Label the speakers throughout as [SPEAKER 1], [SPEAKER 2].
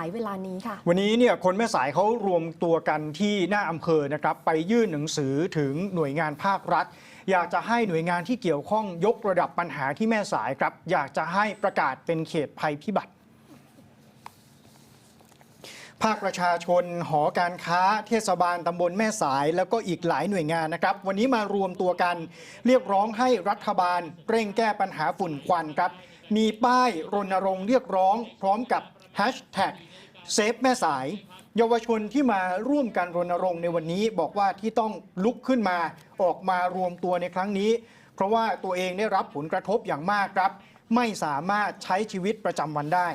[SPEAKER 1] ายเวลานี้ค่ะ
[SPEAKER 2] วันนี้เนี่ยคนแม่สายเขารวมตัวกันที่หน้าอำเภอนะครับไปยื่นหนังสือถึงหน่วยงานภาครัฐ อยากจะให้หน่วยงานที่เกี่ยวข้องยกระดับปัญหาที่แม่สายครับ อยากจะให้ประกาศเป็นเขตภัยพิบัติภาคประชาชน หอการค้า เทศบาลตำบลแม่สาย แล้วก็อีกหลายหน่วยงานนะครับ วันนี้มารวมตัวกัน เรียกร้องให้รัฐบาลเร่งแก้ปัญหาฝุ่นควันครับ มีป้ายรณรงค์เรียกร้อง พร้อมกับแฮชแท็กเซฟแม่สาย เยาวชนที่มาร่วมกันรณรงค์ในวันนี้บอกว่าที่ต้องลุกขึ้นมาออกมารวมตัวในครั้งนี้ เพราะว่าตัวเองได้รับผลกระทบอย่างมากครับ ไม่สามารถใช้ชีวิตประจำวันได้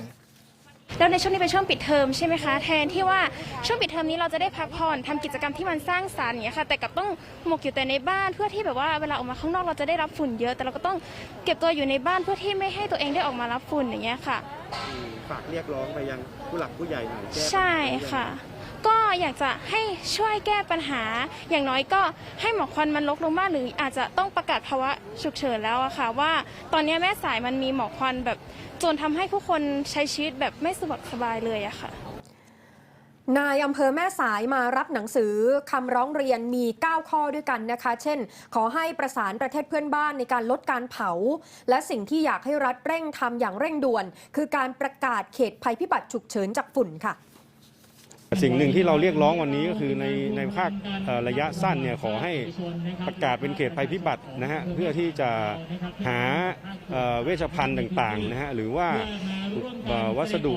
[SPEAKER 3] แล้วในช่วงนี้เป็นช่วงปิดเทอมใช่ไหมคะแทนที่ว่าช่วงปิดเทอมนี้เราจะได้พักผ่อนทำกิจกรรมที่มันสร้างสรรค์อย่างเงี้ยค่ะแต่กลับต้องหมกอยู่แต่ในบ้านเพื่อที่แบบว่าเวลาออกมาข้างนอกเราจะได้รับฝุ่นเยอะ แต่เราก็ต้องเก็บตัวอยู่ในบ้านเพื่อที่ไม่ให้ตัวเองได้ออกมารับฝุ่นอย่างเงี้ยค่ะ
[SPEAKER 4] ฝากเรียกร้องไปยังผู้หลักผู้ใหญ่หน่อยแก้ปัญหา
[SPEAKER 3] ใช่ค่ะ ก็อยากจะให้ช่วยแก้ปัญหา อย่างน้อยก็ให้หมอกควันมันลดลงบ้างหรืออาจจะต้องประกาศภาวะฉุกเฉินแล้วอะค่ะ ว่าตอนนี้แม่สายมันมีหมอกควันแบบจนทำให้ผู้คนใช้ชีวิตแบบไม่สะดวกสบายเลยอะค่ะ
[SPEAKER 1] นายอำเภอแม่สายมารับหนังสือคำร้องเรียนมี 9 ข้อด้วยกันนะคะ เช่น ขอให้ประสานประเทศเพื่อนบ้านในการลดการเผา และสิ่งที่อยากให้รัฐเร่งทำอย่างเร่งด่วน คือการประกาศเขตภัยพิบัติฉุกเฉินจากฝุ่นค่ะ
[SPEAKER 4] สิ่งหนึ่งที่เราเรียกร้องวันนี้ก็คือในในภาคระยะสั้นเนี่ยขอให้ประกาศเป็นเขตภัยพิบัตินะฮะเพื่อที่จะหาเวชภัณฑ์ต่างๆนะฮะหรือว่าวัสดุ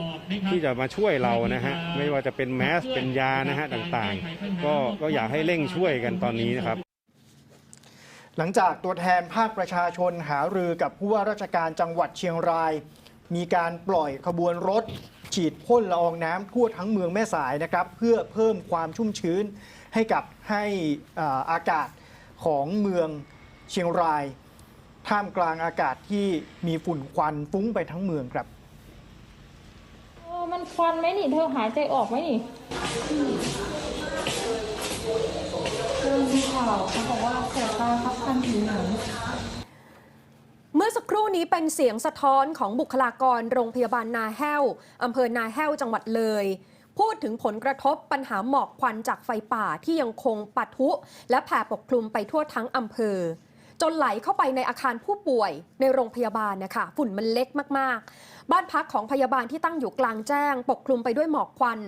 [SPEAKER 4] ที่จะมาช่วยเรานะฮะไม่ว่าจะเป็นแมสเป็นยานะฮะต่างๆ ก็ก็อยากให้เร่งช่วยกันตอนนี้นะครับ
[SPEAKER 2] หลังจากตัวแทนภาคประชาชนหารือกับผู้ว่าราชการจังหวัดเชียงราย มีการปล่อยขบวนรถ ฉีดพ่นละอองน้ำทั่วทั้งเมืองแม่สายนะครับ เพื่อเพิ่มความชุ่มชื้นให้กับให้อากาศของเมืองเชียงราย ท่ามกลางอากาศที่มีฝุ่นควันฟุ้งไปทั้งเมืองครับ
[SPEAKER 5] เออมันควันไหมนี่เธอหายใจออกไหมนี่เออมีข่าวเขาบอกว่าเสียตาครับคันผิวหนัง
[SPEAKER 1] นี้เป็นเสียงสะท้อนของบุคลากรโรงพยาบาลนาแห้วอำเภอนาแห้วจังหวัดเลย พูดถึงผลกระทบปัญหาหมอกควันจากไฟป่าที่ยังคงปะทุ และแผ่ปกคลุมไปทั่วทั้งอำเภอ จนไหลเข้าไปในอาคารผู้ป่วยในโรงพยาบาลนะคะฝุ่นมันเล็กมากๆ บ้านพักของพยาบาลที่ตั้งอยู่กลางแจ้ง ปกคลุมไปด้วยหมอกควัน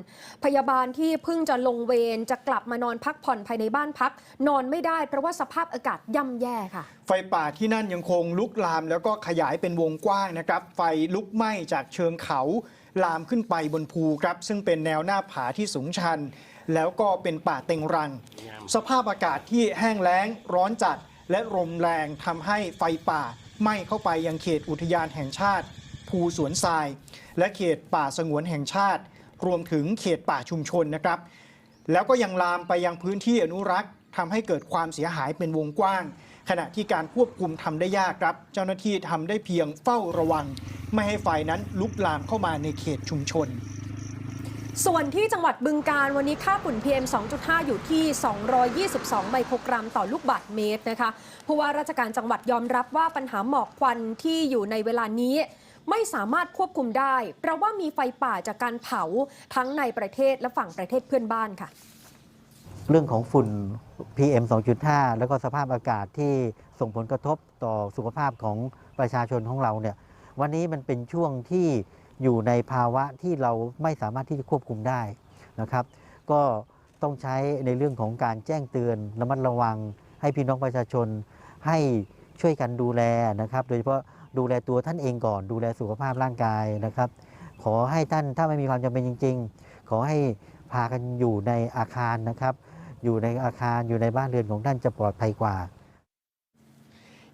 [SPEAKER 1] พยาบาลที่เพิ่งจะลงเวรจะกลับมานอนพักผ่อนภายในบ้านพัก นอนไม่ได้เพราะว่าสภาพอากาศย่ำแย่ค่ะ
[SPEAKER 2] ไฟป่าที่นั่นยังคงลุกลามแล้วก็ขยายเป็นวงกว้างนะครับ ไฟลุกไหม้จากเชิงเขาลามขึ้นไปบนภูครับ ซึ่งเป็นแนวหน้าผาที่สูงชัน แล้วก็เป็นป่าเต็งรัง สภาพอากาศที่แห้งแล้งร้อนจัด และลมแรงทำให้ไฟป่าไหม้เข้าไปยังเขตอุทยานแห่งชาติ ภูสวนทราย และเขตป่าสงวนแห่งชาติ รวมถึงเขตป่าชุมชนนะครับ แล้วก็ยังลามไปยังพื้นที่อนุรักษ์ทำให้เกิดความเสียหายเป็นวงกว้าง ขณะที่การควบคุมทำได้ยากครับ เจ้าหน้าที่ทำได้เพียงเฝ้าระวัง ไม่ให้ไฟนั้นลุกลามเข้ามาในเขตชุมชน
[SPEAKER 1] ส่วนที่จังหวัดบึงการวันนี้ค่าฝุ่น PM 2.5 อยู่ที่ 222 ไมโครกรัมต่อลูกบาศก์เมตรนะคะผู้ว่าราชการจังหวัดยอมรับว่าปัญหาหมอกควันที่อยู่ในเวลานี้ไม่สามารถควบคุมได้ เพราะว่ามีไฟป่าจากการเผาทั้งในประเทศและฝั่งประเทศเพื่อนบ้านค่ะ
[SPEAKER 6] เรื่องของฝุ่น PM 2.5 แล้วก็สภาพอากาศที่ส่งผลกระทบต่อสุขภาพของประชาชนของเราเนี่ยวันนี้มันเป็นช่วงที่ อยู่ในภาวะที่เราไม่สามารถที่จะควบคุมได้นะครับ ก็ต้องใช้ในเรื่องของการแจ้งเตือนระมัดระวัง ให้พี่น้องประชาชนให้ช่วยกันดูแลนะครับ โดยเฉพาะดูแลตัวท่านเองก่อน ดูแลสุขภาพร่างกายนะครับ ขอให้ท่านถ้าไม่มีความจำเป็นจริง ๆ ขอให้พากันอยู่ในอาคารนะครับ อยู่ในอาคารอยู่ในบ้านเรือนของท่านจะปลอดภัยกว่า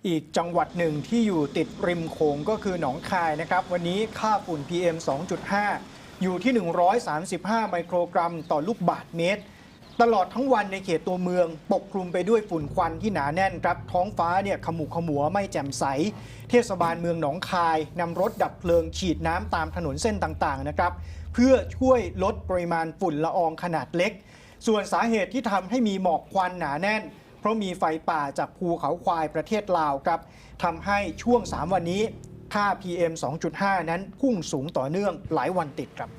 [SPEAKER 2] อีกจังหวัดหนึ่งที่อยู่ติดริมโขงก็คือหนองคายนะครับ วันนี้ค่าฝุ่น PM 2.5 อยู่ที่ 135 ไมโครกรัมต่อลูกบาศก์เมตร ตลอดทั้งวันในเขตตัวเมือง ปกคลุมไปด้วยฝุ่นควันที่หนาแน่นครับ ท้องฟ้าเนี่ยขมุกขมัวไม่แจ่มใส เทศบาลเมืองหนองคายนำรถดับเพลิงฉีดน้ำตามถนนเส้นต่างๆนะครับเพื่อช่วยลดปริมาณฝุ่นละอองขนาดเล็ก ส่วนสาเหตุที่ทำให้มีหมอกควันหนาแน่น ราะมีไฟป่าจากภูเขาควายประเทศลาวครับทำให้ช่วง 3 วันนี้ค่า PM 2.5 นั้นพุ่งสูงต่อเนื่องหลายวันติดครับ